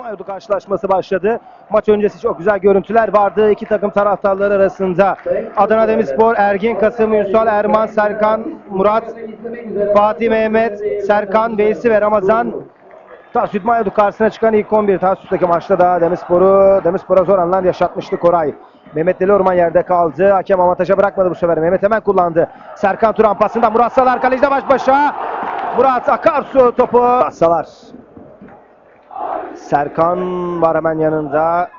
Mayodu karşılaşması başladı. Maç öncesi çok güzel görüntüler vardı. İki takım taraftarları arasında. Adana Demirspor, Ergin Kasım, Ünsal, Erman, Serkan, Murat, Fatih Mehmet, Serkan, Veysi ve Ramazan Tarsüt Mayodu karşısına çıkan ilk 11. Tarsüt'teki maçta da Demirspor'u Demirspor'a zor anlar yaşatmıştı Koray. Mehmet Deli Orman yerde kaldı. Hakem avantaja bırakmadı bu sefer. Mehmet hemen kullandı. Serkan Turan pasında Murat Salar kalecide baş başa. Murat Akarsu topu. Salar. Serkan var hemen yanında.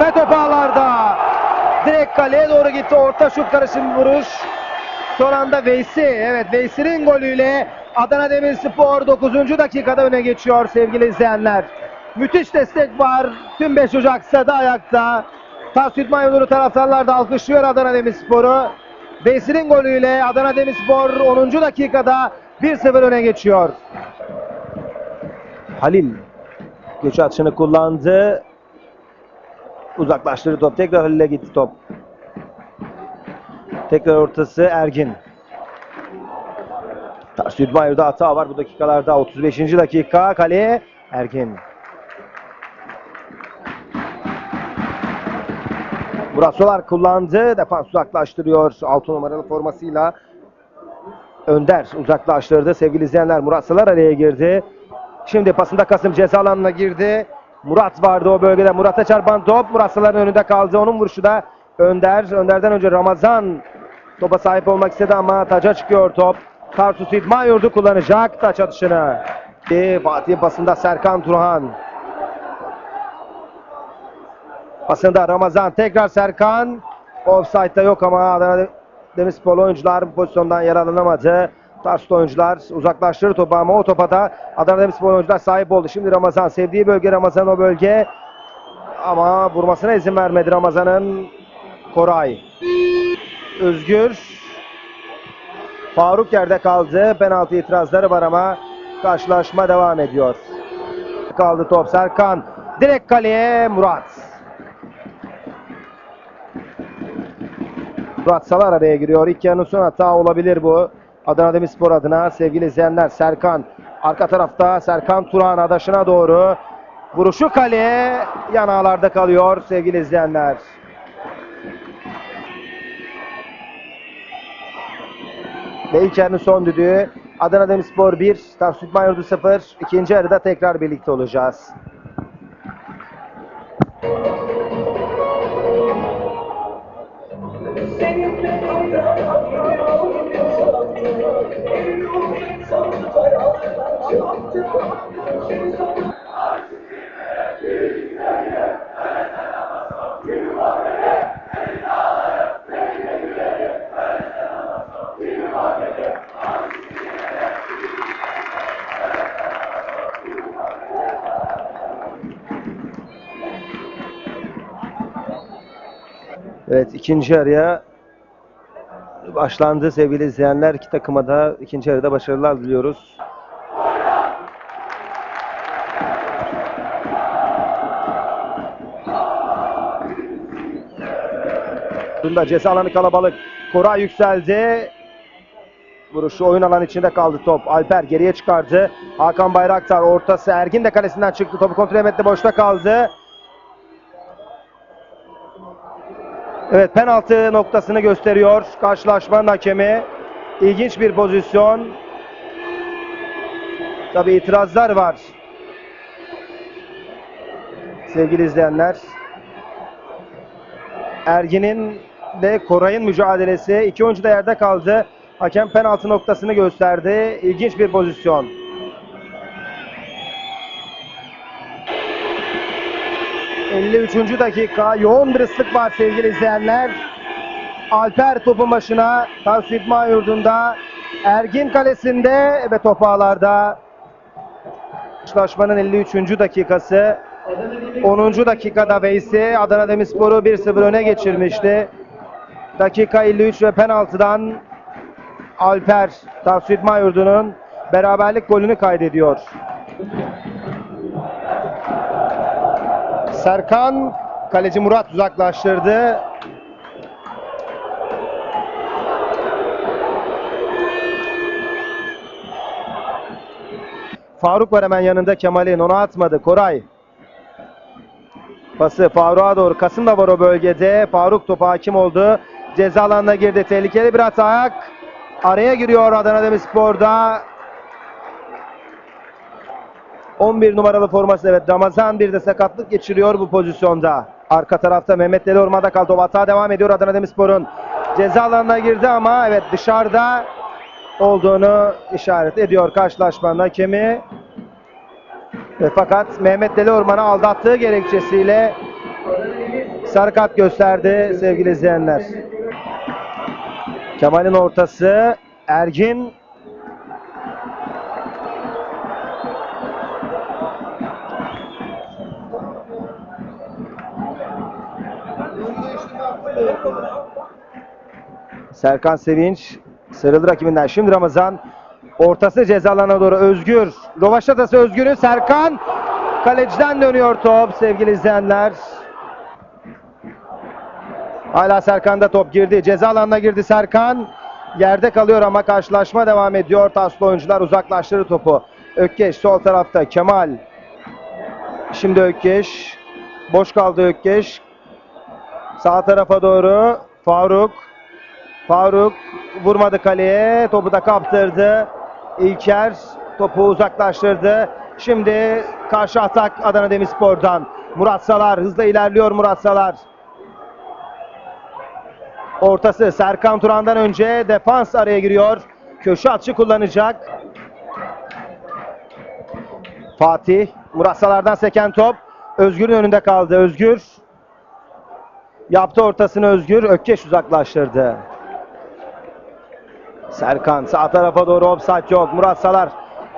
Ve top. Direkt kaleye doğru gitti. Orta şut karışım vuruş. Son anda Veysi. Evet Veysi'nin golüyle Adana Demirspor 9. dakikada öne geçiyor sevgili izleyenler. Müthiş destek var. Tüm 5 Ocak stadı ayakta. Tasvit Maymunlu taraftarlar da alkışlıyor Adana Demirspor'u. Veysi'nin golüyle Adana Demirspor 10. dakikada 1-0 öne geçiyor. Halil göç atışını kullandı. Uzaklaştırdı top. Tekrar Halil'e gitti top. Tekrar ortası Ergin. Tarsüt Mayur'da hata var bu dakikalarda. 35. dakika kaleye Ergin. Murat Solar kullandı. Defans uzaklaştırıyor. 6 numaralı formasıyla. Önder uzaklaştırdı. Sevgili izleyenler Murat Solar araya girdi. Şimdi pasında Kasım ceza alanına girdi. Murat vardı o bölgede. Murat'a çarpan top Murat önünde kaldı. Onun vuruşu da Önder. Önder'den önce Ramazan topa sahip olmak istedi ama taca çıkıyor top. Tarsus İdman Yurdu kullanacak taç atışını. Ee, Fatih'in pasında Serkan Turhan. Pasında Ramazan tekrar Serkan. Offside'da yok ama Adana Demirspor oyuncular bu pozisyondan yararlanamadı. Tarsus oyuncular uzaklaştırır topu ama o topa da Adana Demirspor oyuncular sahip oldu. Şimdi Ramazan sevdiği bölge Ramazan o bölge. Ama vurmasına izin vermedi Ramazan'ın Koray. Özgür. Faruk yerde kaldı. Penaltı itirazları var ama karşılaşma devam ediyor. Kaldı top Serkan. Direkt kaleye Murat. Murat Salar araya giriyor. İlk yarının son hata olabilir bu. Adana Demirspor adına sevgili izleyenler Serkan. Arka tarafta Serkan Turan adaşına doğru. Vuruşu kaleye yanağlarda kalıyor sevgili izleyenler. Ve yarının son düdüğü Adana Demirspor 1, Tarsut Mayurdu 0. İkinci yarıda tekrar birlikte olacağız. Evet ikinci yarıya başlandı sevgili izleyenler. İki takıma da ikinci yarıda başarılar diliyoruz. Bunda ceza alanı kalabalık. Koray yükseldi. Vuruşu oyun alanı içinde kaldı top. Alper geriye çıkardı. Hakan Bayraktar ortası. Ergin de kalesinden çıktı. Topu kontrol etmedi. Boşta kaldı. Evet penaltı noktasını gösteriyor karşılaşmanın hakemi. İlginç bir pozisyon. Tabi itirazlar var. Sevgili izleyenler. Ergin'in de Koray'ın mücadelesi. İki oyuncu da yerde kaldı. Hakem penaltı noktasını gösterdi. İlginç bir pozisyon. ...53. dakika... ...yoğun bir ıslık var sevgili izleyenler. Alper topun başına... ...Tansu İdman Yurdu'nda... ...Ergin kalesinde ve top ağlarda... ...karşılaşmanın 53. dakikası... ...10. dakikada Veysi... ...Adana Demirspor'u 1-0 öne geçirmişti. Dakika 53 ve penaltıdan... ...Alper Tansu İdman Yurdu'nun... ...beraberlik golünü kaydediyor. Serkan kaleci Murat uzaklaştırdı. Faruk var hemen yanında Kemal'in. Onu atmadı. Koray. Pası Faruk'a doğru. Kasım da var o bölgede. Faruk topa hakim oldu. Ceza alanına girdi. Tehlikeli bir atak. Araya giriyor Adana Demirspor'da. 11 numaralı forması evet Ramazan bir de sakatlık geçiriyor bu pozisyonda. Arka tarafta Mehmet Deli Orman'da kaldı. O hata devam ediyor Adana Demirspor'un. Ceza alanına girdi ama evet dışarıda olduğunu işaret ediyor karşılaşmanın hakemi. Ve fakat Mehmet Deli Orman'ı aldattığı gerekçesiyle sarı kart gösterdi sevgili izleyenler. Kemal'in ortası Ergin Serkan Sevinç sarıldı rakibinden. Şimdi Ramazan ortası ceza alanına doğru Özgür. Rovaşatası Özgür'ün Serkan kaleciden dönüyor top sevgili izleyenler. Hala Serkan'da top girdi. Ceza alanına girdi Serkan. Yerde kalıyor ama karşılaşma devam ediyor. Taslı oyuncular uzaklaştırır topu. Ökkeş sol tarafta Kemal. Şimdi Ökkeş. Boş kaldı Ökkeş. Sağ tarafa doğru Faruk. Faruk vurmadı kaleye. Topu da kaptırdı. İlker topu uzaklaştırdı. Şimdi karşı atak Adana Demirspor'dan. Murat Salar hızla ilerliyor Murat Salar. Ortası Serkan Turan'dan önce defans araya giriyor. Köşe atışı kullanacak. Fatih Murat Salar'dan seken top. Özgür'ün önünde kaldı. Özgür yaptı ortasını Özgür. Ökkeş uzaklaştırdı. Serkan sağ tarafa doğru offside yok. Murat Salar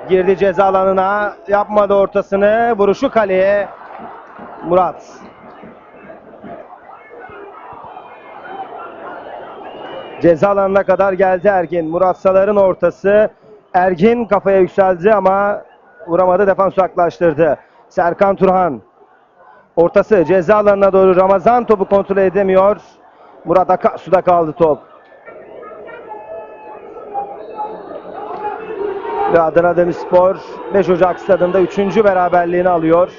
girdi ceza alanına. Yapmadı ortasını. Vuruşu kaleye. Murat. Ceza alanına kadar geldi Ergin. Murat Salar'ın ortası. Ergin kafaya yükseldi ama vuramadı. Defans uzaklaştırdı. Serkan Turhan. Ortası ceza alanına doğru Ramazan topu kontrol edemiyor. Murat Akarsu'da kaldı top. Ve Adana Demirspor 5 Ocak stadında 3. beraberliğini alıyor.